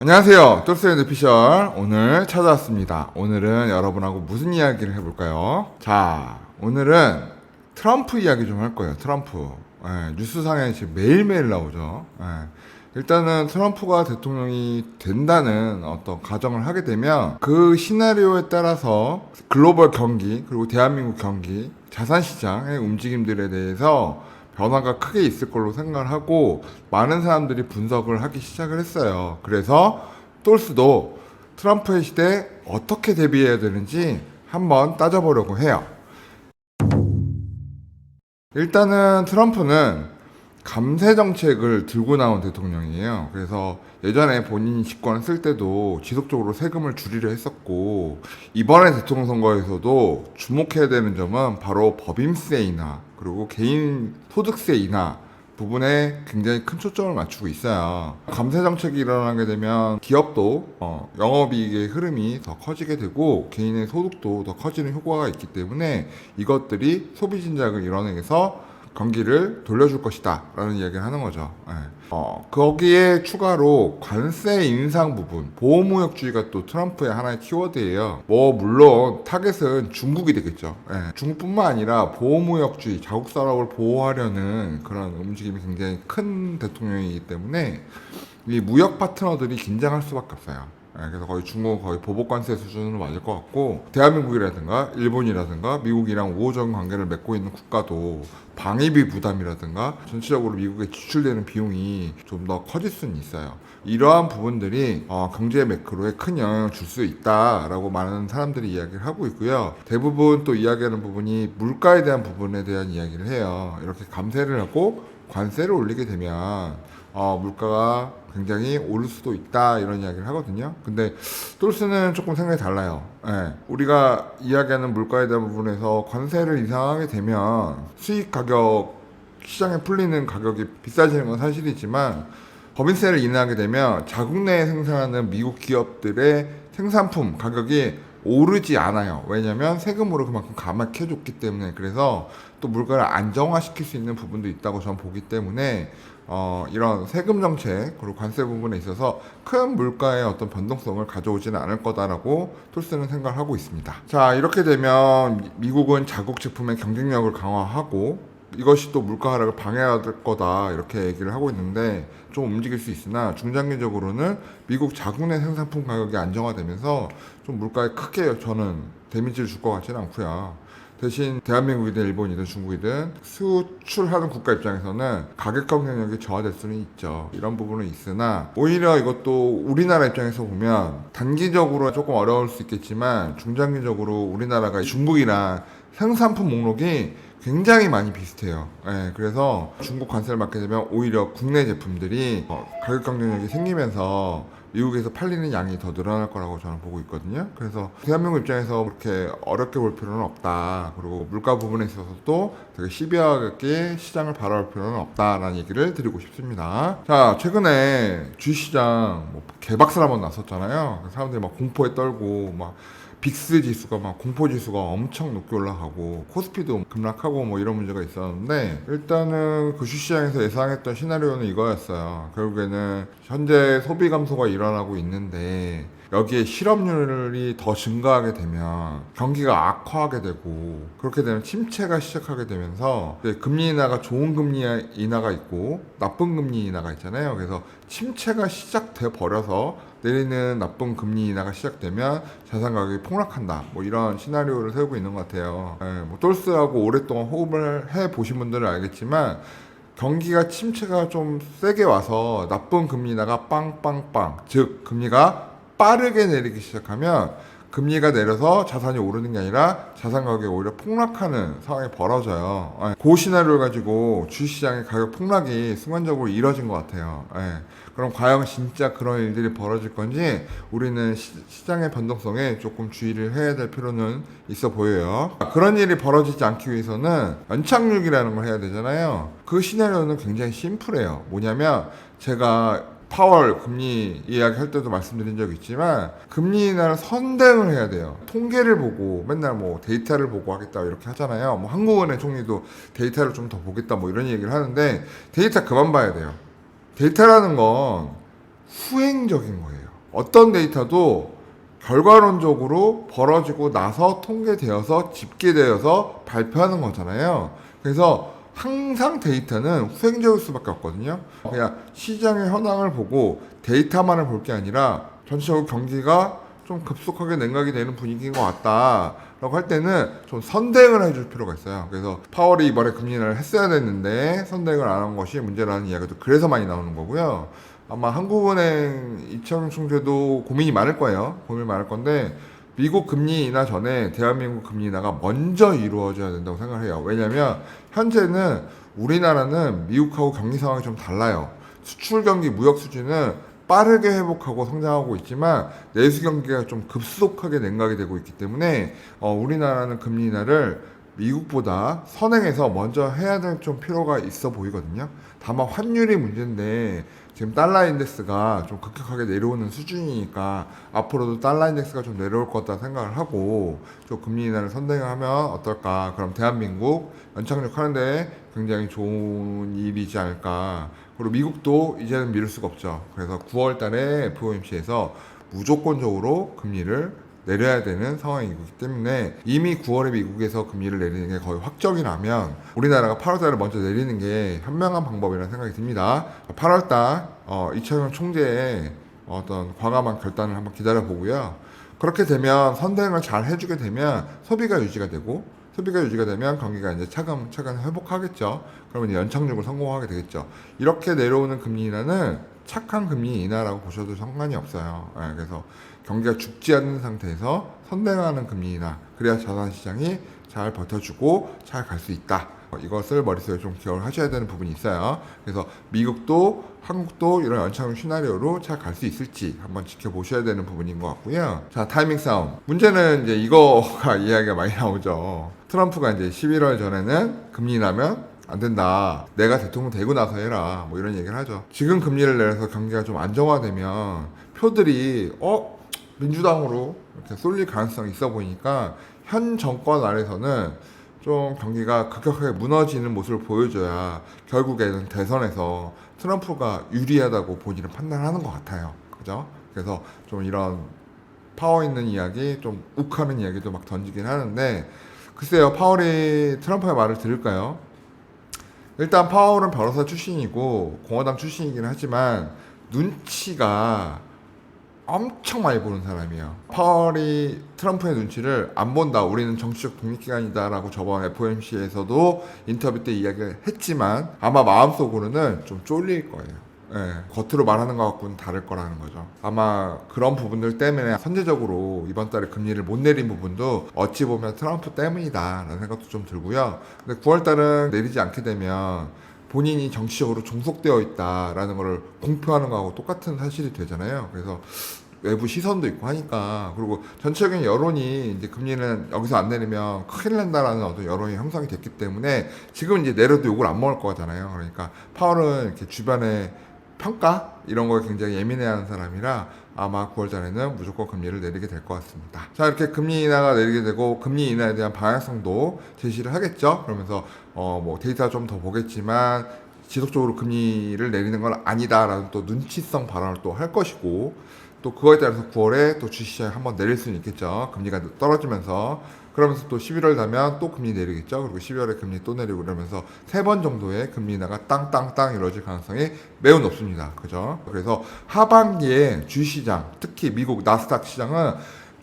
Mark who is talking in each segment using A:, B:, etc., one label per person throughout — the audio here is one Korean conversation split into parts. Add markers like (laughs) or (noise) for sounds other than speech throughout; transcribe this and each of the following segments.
A: 안녕하세요. 똘스앤드 피셜 오늘 찾아왔습니다. 오늘은 여러분하고 무슨 이야기를 해볼까요? 자, 오늘은 트럼프 이야기 좀 할 거예요. 트럼프. 예, 뉴스상에 지금 매일매일 나오죠. 예. 일단은 트럼프가 대통령이 된다는 어떤 가정을 하게 되면 그 시나리오에 따라서 글로벌 경기 그리고 대한민국 경기 자산시장의 움직임들에 대해서 변화가 크게 있을 걸로 생각을 하고 많은 사람들이 분석을 하기 시작을 했어요. 그래서 똘스도 트럼프의 시대에 어떻게 대비해야 되는지 한번 따져보려고 해요. 일단은 트럼프는 감세 정책을 들고 나온 대통령이에요. 그래서 예전에 본인이 집권을 쓸 때도 지속적으로 세금을 줄이려 했었고 이번에 대통령 선거에서도 주목해야 되는 점은 바로 법인세 인하 그리고 개인 소득세 인하 부분에 굉장히 큰 초점을 맞추고 있어요. 감세 정책이 일어나게 되면 기업도 어, 영업이익의 흐름이 더 커지게 되고 개인의 소득도 더 커지는 효과가 있기 때문에 이것들이 소비 진작을 이뤄내서 경기를 돌려줄 것이다. 라는 이야기를 하는 거죠. 예. 어, 거기에 추가로 관세 인상 부분 보호무역주의가 또 트럼프의 하나의 키워드예요. 뭐 물론 타겟은 중국이 되겠죠. 예. 중국뿐만 아니라 보호무역주의 자국 산업을 보호하려는 그런 움직임이 굉장히 큰 대통령이기 때문에 이 무역 파트너들이 긴장할 수밖에 없어요. 예, 그래서 거의 중국 거의 보복 관세 수준으로 맞을 것 같고 대한민국이라든가 일본이라든가 미국이랑 우호적인 관계를 맺고 있는 국가도 방위비 부담이라든가 전체적으로 미국에 지출되는 비용이 좀 더 커질 수는 있어요. 이러한 부분들이 어, 경제 매크로에 큰 영향을 줄 수 있다라고 많은 사람들이 이야기를 하고 있고요. 대부분 또 이야기하는 부분이 물가에 대한 부분에 대한 이야기를 해요. 이렇게 감세를 하고 관세를 올리게 되면 어, 물가가 굉장히 오를 수도 있다 이런 이야기를 하거든요. 근데 똘스는 조금 생각이 달라요. 예, 우리가 이야기하는 물가에 대한 부분에서 관세를 이상하게 되면 수익 가격 시장에 풀리는 가격이 비싸지는 건 사실이지만 법인세를 인하하게 되면 자국 내에 생산하는 미국 기업들의 생산품 가격이 오르지 않아요. 왜냐하면 세금으로 그만큼 감압해줬기 때문에 그래서 또 물가를 안정화시킬 수 있는 부분도 있다고 저는 보기 때문에 어, 이런 세금 정책 그리고 관세 부분에 있어서 큰 물가의 어떤 변동성을 가져오지는 않을 거다라고 톨스는 생각을 하고 있습니다. 자 이렇게 되면 미- 미국은 자국 제품의 경쟁력을 강화하고 이것이 또 물가 하락을 방해할 거다 이렇게 얘기를 하고 있는데 좀 움직일 수 있으나 중장기적으로는 미국 자국 내 생산품 가격이 안정화되면서 좀 물가에 크게 저는 데미지를 줄 것 같지는 않고요. 대신 대한민국이든 일본이든 중국이든 수출하는 국가 입장에서는 가격 경쟁력이 저하될 수는 있죠. 이런 부분은 있으나 오히려 이것도 우리나라 입장에서 보면 단기적으로 조금 어려울 수 있겠지만 중장기적으로 우리나라가 중국이랑 생산품 목록이 굉장히 많이 비슷해요. 예, 그래서 중국 관세를 받게 되면 오히려 국내 제품들이 어, 가격 경쟁력이 생기면서 미국에서 팔리는 양이 더 늘어날 거라고 저는 보고 있거든요. 그래서 대한민국 입장에서 그렇게 어렵게 볼 필요는 없다. 그리고 물가 부분에 있어서도 되게 시비하게 시장을 바라볼 필요는 없다라는 얘기를 드리고 싶습니다. 자, 최근에 주식시장 뭐 개박살 한번 났었잖아요. 사람들이 막 공포에 떨고 막 빅스 지수가 막 공포 지수가 엄청 높게 올라가고 코스피도 급락하고 뭐 이런 문제가 있었는데 일단은 그 주시장에서 예상했던 시나리오는 이거였어요. 결국에는 현재 소비 감소가 일어나고 있는데 여기에 실업률이 더 증가하게 되면 경기가 악화하게 되고 그렇게 되면 침체가 시작하게 되면서 금리 인하가 좋은 금리 인하가 있고 나쁜 금리 인하가 있잖아요. 그래서 침체가 시작돼 버려서 내리는 나쁜 금리 인하가 시작되면 자산 가격이 폭락한다. 뭐 이런 시나리오를 세우고 있는 것 같아요. 예, 뭐 똘스하고 오랫동안 호흡을 해 보신 분들은 알겠지만 경기가 침체가 좀 세게 와서 나쁜 금리 인하가 빵빵빵 즉 금리가 빠르게 내리기 시작하면 금리가 내려서 자산이 오르는 게 아니라 자산 가격이 오히려 폭락하는 상황이 벌어져요. 예, 그 시나리오를 가지고 주식시장의 가격 폭락이 순간적으로 이뤄진 것 같아요. 예. 그럼 과연 진짜 그런 일들이 벌어질 건지 우리는 시, 시장의 변동성에 조금 주의를 해야 될 필요는 있어 보여요. 그런 일이 벌어지지 않기 위해서는 연착륙이라는 걸 해야 되잖아요. 그 시나리오는 굉장히 심플해요. 뭐냐면 제가 파월 금리 이야기 할 때도 말씀드린 적 있지만 금리 인하를 선행을 해야 돼요. 통계를 보고 맨날 뭐 데이터를 보고 하겠다 이렇게 하잖아요. 뭐 한국은행 총리도 데이터를 좀 더 보겠다 뭐 이런 얘기를 하는데 데이터 그만 봐야 돼요. 데이터라는 건 수행적인 거예요. 어떤 데이터도 결과론적으로 벌어지고 나서 통계되어서 집계되어서 발표하는 거잖아요. 그래서 항상 데이터는 수행적일 수밖에 없거든요. 그냥 시장의 현황을 보고 데이터만을 볼 게 아니라 전체적으로 경기가 좀 급속하게 냉각이 되는 분위기인 것 같다라고 할 때는 좀 선대응을 해줄 필요가 있어요. 그래서 파월이 이번에 금리 인하를 했어야 됐는데 선대응을 안 한 것이 문제라는 이야기도 그래서 많이 나오는 거고요. 아마 한국은행 이창용 총재도 고민이 많을 거예요. 고민이 많을 건데 미국 금리 인하 전에 대한민국 금리 인하가 먼저 이루어져야 된다고 생각을 해요. 왜냐하면 현재는 우리나라는 미국하고 경기 상황이 좀 달라요. 수출 경기 무역 수지는 빠르게 회복하고 성장하고 있지만 내수 경기가 좀 급속하게 냉각이 되고 있기 때문에 어, 우리나라는 금리 인하를 미국보다 선행해서 먼저 해야 될 좀 필요가 있어 보이거든요. 다만 환율이 문제인데 지금 달러 인덱스가 좀 급격하게 내려오는 수준이니까 앞으로도 달러 인덱스가 좀 내려올 것 같다 생각을 하고 좀 금리 인하를 선행하면 어떨까? 그럼 대한민국 연착륙 하는데 굉장히 좋은 일이지 않을까? 그리고 미국도 이제는 미룰 수가 없죠. 그래서 9월 달에 FOMC에서 무조건적으로 금리를 내려야 되는 상황이기 때문에 이미 9월에 미국에서 금리를 내리는 게 거의 확정이 나면 우리나라가 8월달에 먼저 내리는 게 현명한 방법이라는 생각이 듭니다. 8월달 어, 이창용 총재의 어떤 과감한 결단을 한번 기다려 보고요. 그렇게 되면 선대응을 잘 해주게 되면 소비가 유지가 되고 소비가 유지가 되면 경기가 이제 차근차근 회복하겠죠. 그러면 연착륙을 성공하게 되겠죠. 이렇게 내려오는 금리 인하는 착한 금리 인하라고 보셔도 상관이 없어요. 예, 그래서 경기가 죽지 않는 상태에서 선행하는 금리 인하 그래야 자산 시장이 잘 버텨주고 잘 갈 수 있다. 어, 이것을 머릿속에 좀 기억을 하셔야 되는 부분이 있어요. 그래서 미국도 한국도 이런 연착륙 시나리오로 잘 갈 수 있을지 한번 지켜보셔야 되는 부분인 것 같고요. 자, 타이밍 싸움. 문제는 이제 이거가 (laughs) 이야기가 많이 나오죠. 트럼프가 이제 11월 전에는 금리 나면 안 된다. 내가 대통령 되고 나서 해라. 뭐 이런 얘기를 하죠. 지금 금리를 내려서 경기가 좀 안정화되면 표들이 어 민주당으로 이렇게 쏠릴 가능성이 있어 보이니까 현 정권 아래서는 좀 경기가 급격하게 무너지는 모습을 보여줘야 결국에는 대선에서 트럼프가 유리하다고 본인은 판단하는 것 같아요. 그죠? 그래서 좀 이런 파워 있는 이야기, 좀 욱하는 이야기도 막 던지긴 하는데 글쎄요, 파월이 트럼프의 말을 들을까요? 일단 파월은 변호사 출신이고 공화당 출신이긴 하지만 눈치가 엄청 많이 보는 사람이에요. 파월이 트럼프의 눈치를 안 본다. 우리는 정치적 독립기관이다라고 저번 FOMC에서도 인터뷰 때 이야기를 했지만 아마 마음속으로는 좀 쫄릴 거예요. 예, 겉으로 말하는 것 갖고는 다를 거라는 거죠. 아마 그런 부분들 때문에 선제적으로 이번 달에 금리를 못 내린 부분도 어찌 보면 트럼프 때문이다라는 생각도 좀 들고요. 근데 9월 달은 내리지 않게 되면 본인이 정치적으로 종속되어 있다라는 것을 공표하는 거하고 똑같은 사실이 되잖아요. 그래서 외부 시선도 있고 하니까 그리고 전체적인 여론이 이제 금리는 여기서 안 내리면 큰일 난다라는 어떤 여론이 형성이 됐기 때문에 지금 이제 내려도 욕을 안 먹을 거잖아요. 그러니까 파월은 이렇게 주변에 평가 이런 거에 굉장히 예민해하는 사람이라 아마 9월 달에는 무조건 금리를 내리게 될 것 같습니다. 자 이렇게 금리 인하가 내리게 되고 금리 인하에 대한 방향성도 제시를 하겠죠. 그러면서 어 뭐 데이터 좀 더 보겠지만 지속적으로 금리를 내리는 건 아니다라는 또 눈치성 발언을 또 할 것이고 또 그거에 따라서 9월에 또 주식시장이 한번 내릴 수는 있겠죠. 금리가 떨어지면서 그러면서 또 11월 되면 또 금리 내리겠죠. 그리고 12월에 금리 또 내리고 그러면서 세 번 정도의 금리 인하가 땅땅땅 이루어질 가능성이 매우 높습니다. 그죠? 그래서 하반기에 주시장, 특히 미국 나스닥 시장은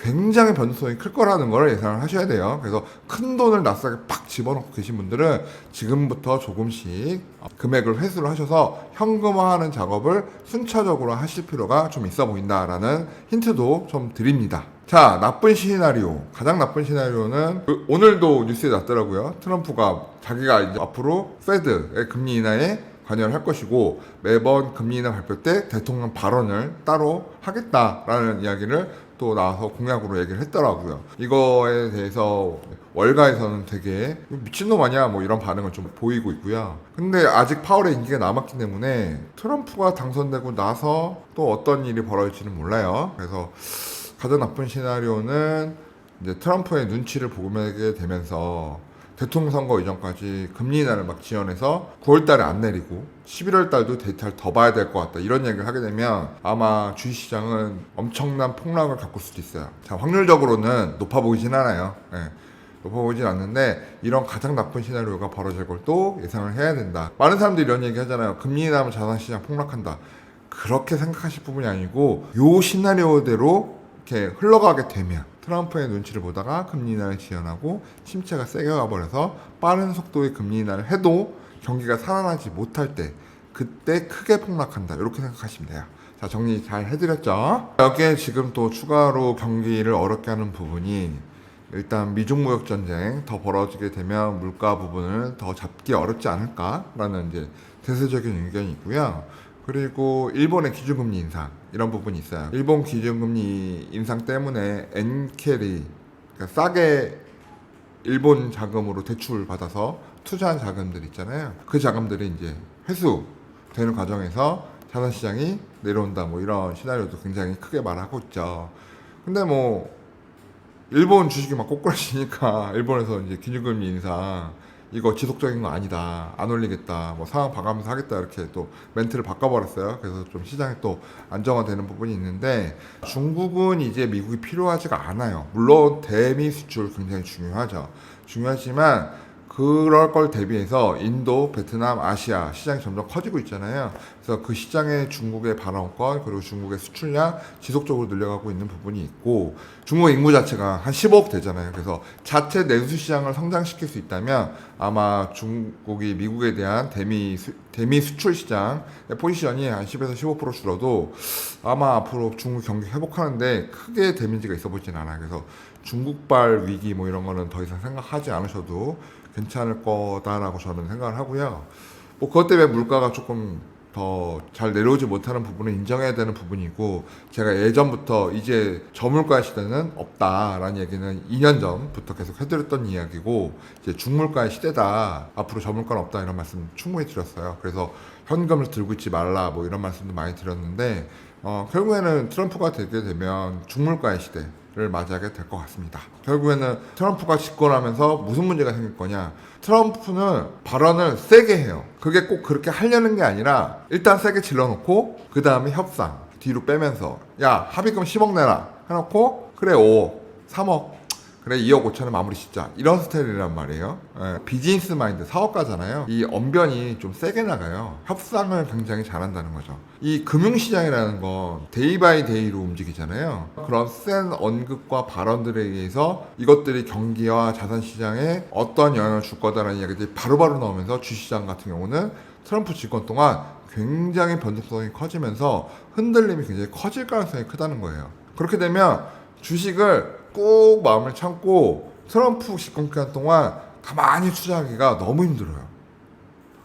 A: 굉장히 변동성이 클 거라는 걸 예상을 하셔야 돼요. 그래서 큰 돈을 나스닥에 팍 집어넣고 계신 분들은 지금부터 조금씩 금액을 회수를 하셔서 현금화하는 작업을 순차적으로 하실 필요가 좀 있어 보인다라는 힌트도 좀 드립니다. 자, 나쁜 시나리오. 가장 나쁜 시나리오는 그 오늘도 뉴스에 났더라고요. 트럼프가 자기가 이제 앞으로 페드의 금리 인하에 관여를 할 것이고 매번 금리 인하 발표 때 대통령 발언을 따로 하겠다라는 이야기를 또 나와서 공약으로 얘기를 했더라고요. 이거에 대해서 월가에서는 되게 미친놈 아니야 뭐 이런 반응을 좀 보이고 있고요. 근데 아직 파월의 인기가 남았기 때문에 트럼프가 당선되고 나서 또 어떤 일이 벌어질지는 몰라요. 그래서 가장 나쁜 시나리오는 이제 트럼프의 눈치를 보게 되면서 대통령 선거 이전까지 금리 인하를 막 지원해서 9월 달에 안 내리고 11월 달도 데이터를 더 봐야 될 것 같다. 이런 얘기를 하게 되면 아마 주식시장은 엄청난 폭락을 겪을 수도 있어요. 자, 확률적으로는 높아 보이진 않아요. 예. 높아 보이진 않는데 이런 가장 나쁜 시나리오가 벌어질 걸 또 예상을 해야 된다. 많은 사람들이 이런 얘기 하잖아요. 금리 인하면 자산시장 폭락한다. 그렇게 생각하실 부분이 아니고 요 시나리오대로 이렇게 흘러가게 되면 트럼프의 눈치를 보다가 금리 인하를 지연하고 침체가 세게 가버려서 빠른 속도의 금리 인하를 해도 경기가 살아나지 못할 때 그때 크게 폭락한다 이렇게 생각하시면 돼요. 자 정리 잘 해드렸죠? 여기에 지금 또 추가로 경기를 어렵게 하는 부분이 일단 미중 무역 전쟁 더 벌어지게 되면 물가 부분을 더 잡기 어렵지 않을까라는 이제 대세적인 의견이 있고요. 그리고 일본의 기준금리 인상 이런 부분이 있어요. 일본 기준금리 인상 때문에 엔캐리 그러니까 싸게 일본 자금으로 대출 받아서 투자한 자금들 있잖아요. 그 자금들이 이제 회수 되는 과정에서 자산 시장이 내려온다 뭐 이런 시나리오도 굉장히 크게 말하고 있죠. 근데 뭐 일본 주식이 막 꼬꾸라지니까 (laughs) 일본에서 이제 기준금리 인상 이거 지속적인 거 아니다. 안 올리겠다. 뭐 상황 봐가면서 하겠다. 이렇게 또 멘트를 바꿔버렸어요. 그래서 좀 시장이 또 안정화되는 부분이 있는데 중국은 이제 미국이 필요하지가 않아요. 물론 대미 수출 굉장히 중요하죠. 중요하지만 그럴 걸 대비해서 인도, 베트남, 아시아 시장이 점점 커지고 있잖아요. 그래서 그 시장의 중국의 발언권 그리고 중국의 수출량 지속적으로 늘려가고 있는 부분이 있고 중국 인구 자체가 한 15억 되잖아요. 그래서 자체 내수 시장을 성장시킬 수 있다면 아마 중국이 미국에 대한 대미 수, 대미 수출 시장의 포지션이 한 10에서 15% 줄어도 아마 앞으로 중국 경기 회복하는데 크게 데미지가 있어 보진 않아요. 그래서 중국발 위기 뭐 이런 거는 더 이상 생각하지 않으셔도 괜찮을 거다라고 저는 생각을 하고요. 뭐 그것 때문에 물가가 조금 더 잘 내려오지 못하는 부분은 인정해야 되는 부분이고 제가 예전부터 이제 저물가 시대는 없다라는 얘기는 2년 전부터 계속 해드렸던 이야기고 이제 중물가의 시대다 앞으로 저물가는 없다 이런 말씀 충분히 드렸어요. 그래서 현금을 들고 있지 말라 뭐 이런 말씀도 많이 드렸는데 어, 결국에는 트럼프가 되게 되면 중물가의 시대 를 맞이하게 될 것 같습니다. 결국에는 트럼프가 집권하면서 무슨 문제가 생길 거냐? 트럼프는 발언을 세게 해요. 그게 꼭 그렇게 하려는 게 아니라 일단 세게 질러놓고 그 다음에 협상 뒤로 빼면서 야 합의금 10억 내라 해놓고 그래 5억 3억 그래 2억 5천에 마무리 짓자. 이런 스타일이란 말이에요. 예, 비즈니스 마인드 사업가잖아요. 이 언변이 좀 세게 나가요. 협상을 굉장히 잘한다는 거죠. 이 금융시장이라는 건 데이 바이 데이로 움직이잖아요. 그런 센 언급과 발언들에 의해서 이것들이 경기와 자산시장에 어떤 영향을 줄 거다라는 이야기들이 바로바로 나오면서 주시장 같은 경우는 트럼프 집권 동안 굉장히 변동성이 커지면서 흔들림이 굉장히 커질 가능성이 크다는 거예요. 그렇게 되면 주식을 꼭 마음을 참고 트럼프 집권 기간 동안 가만히 투자하기가 너무 힘들어요.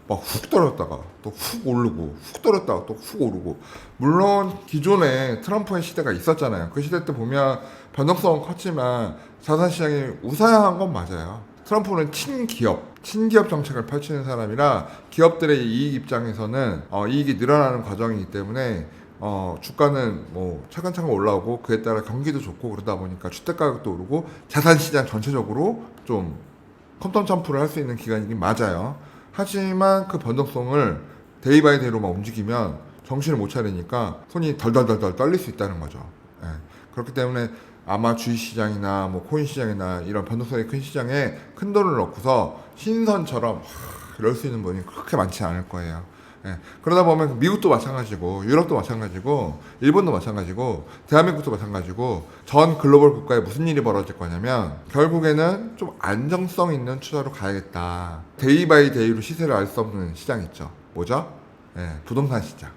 A: 막 훅 떨어졌다가 또 훅 오르고 훅 떨어졌다가 또 훅 오르고 물론 기존에 트럼프의 시대가 있었잖아요. 그 시대 때 보면 변동성은 컸지만 자산 시장이 우상향한 건 맞아요. 트럼프는 친기업, 친기업 정책을 펼치는 사람이라 기업들의 이익 입장에서는 어, 이익이 늘어나는 과정이기 때문에 어, 주가는 뭐 차근차근 올라오고 그에 따라 경기도 좋고 그러다 보니까 주택 가격도 오르고 자산 시장 전체적으로 좀 컴텀 점프를 할 수 있는 기간이긴 맞아요. 하지만 그 변동성을 데이 바이 데이로만 움직이면 정신을 못 차리니까 손이 덜덜덜덜 떨릴 수 있다는 거죠. 예. 그렇기 때문에 아마 주식 시장이나 뭐 코인 시장이나 이런 변동성이 큰 시장에 큰 돈을 넣고서 신선처럼 하, 이럴 수 있는 분이 그렇게 많지 않을 거예요. 예. 그러다 보면 미국도 마찬가지고 유럽도 마찬가지고 일본도 마찬가지고 대한민국도 마찬가지고 전 글로벌 국가에 무슨 일이 벌어질 거냐면 결국에는 좀 안정성 있는 투자로 가야겠다. 데이 바이 데이로 시세를 알 수 없는 시장 있죠. 뭐죠? 예, 부동산 시장.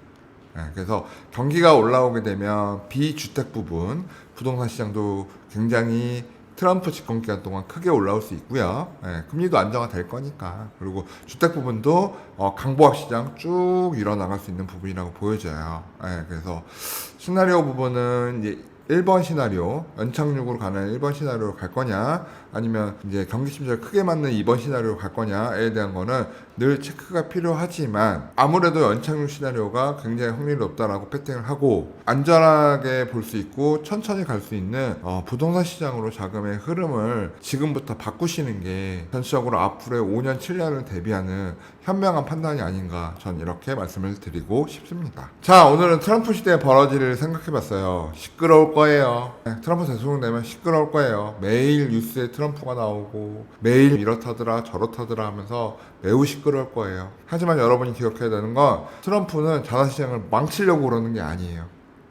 A: 예, 그래서 경기가 올라오게 되면 비주택 부분 부동산 시장도 굉장히 트럼프 집권 기간 동안 크게 올라올 수 있고요. 예, 금리도 안정화 될 거니까. 그리고 주택 부분도 어, 강보합 시장 쭉 일어나갈 수 있는 부분이라고 보여져요. 예, 그래서 시나리오 부분은 이제 1번 시나리오, 연착륙으로 가는 1번 시나리오로 갈 거냐, 아니면 이제 경기 침체를 크게 맞는 2번 시나리오로 갈 거냐에 대한 거는 늘 체크가 필요하지만 아무래도 연착륙 시나리오가 굉장히 확률이 높다라고 패팅을 하고 안전하게 볼 수 있고 천천히 갈 수 있는 어, 부동산 시장으로 자금의 흐름을 지금부터 바꾸시는 게 전체적으로 앞으로의 5년, 7년을 대비하는 현명한 판단이 아닌가 전 이렇게 말씀을 드리고 싶습니다. 자, 오늘은 트럼프 시대의 일을 생각해봤어요. 시끄러울 거예요. 네, 트럼프 대통령 되면 시끄러울 거예요. 매일 뉴스에 트럼프가 나오고 매일 이렇다더라 저렇다더라 하면서 매우 시끄러울 거예요. 하지만 여러분이 기억해야 되는 건 트럼프는 자산시장을 망치려고 그러는 게 아니에요.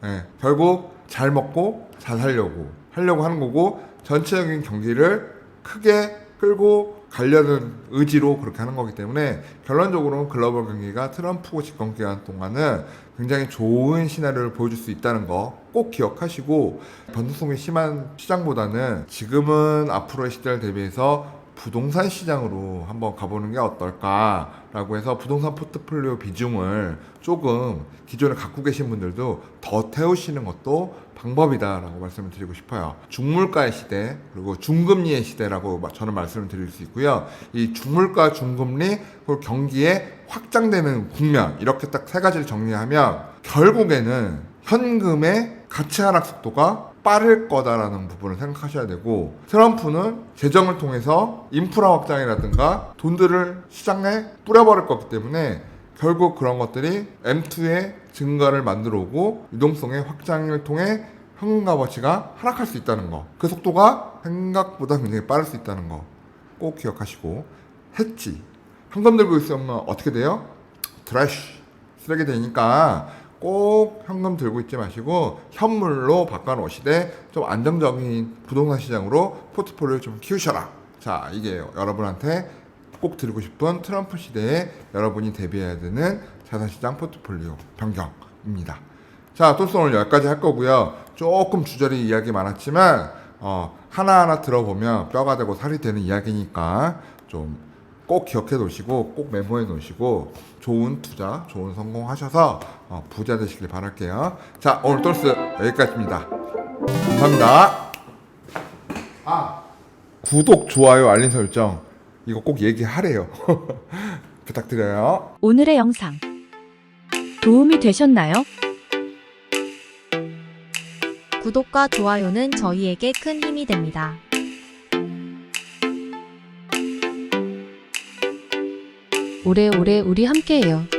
A: 예, 결국 잘 먹고 잘 살려고 하려고 하는 거고 전체적인 경기를 크게 끌고 가려는 의지로 그렇게 하는 거기 때문에 결론적으로는 글로벌 경기가 트럼프 집권 기간 동안은 굉장히 좋은 시나리오를 보여줄 수 있다는 거 꼭 기억하시고 변동성이 심한 시장보다는 지금은 앞으로의 시대를 대비해서 부동산 시장으로 한번 가보는 게 어떨까라고 해서 부동산 포트폴리오 비중을 조금 기존에 갖고 계신 분들도 더 태우시는 것도 방법이다라고 말씀을 드리고 싶어요. 중물가의 시대 그리고 중금리의 시대라고 마- 저는 말씀을 드릴 수 있고요. 이 중물가, 중금리 그리고 경기에 확장되는 국면 이렇게 딱 세 가지를 정리하면 결국에는 현금의 가치 하락 속도가 빠를 거다라는 부분을 생각하셔야 되고 트럼프는 재정을 통해서 인프라 확장이라든가 돈들을 시장에 뿌려버릴 거기 때문에 결국 그런 것들이 M2의 증가를 만들어 오고 유동성의 확장을 통해 현금 값어치가 하락할 수 있다는 거. 그 속도가 생각보다 굉장히 빠를 수 있다는 거. 꼭 기억하시고 했지. 현금 들고 있으면 어떻게 돼요? 트래쉬 쓰레기 되니까 꼭 현금 들고 있지 마시고 현물로 바꿔 놓으시되 좀 안정적인 부동산 시장으로 포트폴리오를 좀 키우셔라. 자 이게 여러분한테 꼭 드리고 싶은 트럼프 시대에 여러분이 대비해야 되는 자산시장 포트폴리오 변경입니다. 자, 토스 오늘 여기까지 할 거고요. 조금 주저리 이야기 많았지만 어, 하나하나 들어보면 뼈가 되고 살이 되는 이야기니까 좀 꼭 기억해 놓으시고 꼭 메모해 놓으시고 좋은 투자, 좋은 성공하셔서 어, 부자 되시길 바랄게요. 자, 오늘 토스 여기까지입니다. 감사합니다. 아, 구독, 좋아요, 알림 설정 이거 꼭 얘기하래요. (laughs) 부탁드려요.
B: 오늘의 영상 도움이 되셨나요?
C: 구독과 좋아요는 저희에게 큰 힘이 됩니다.
B: 오래오래 우리 함께해요.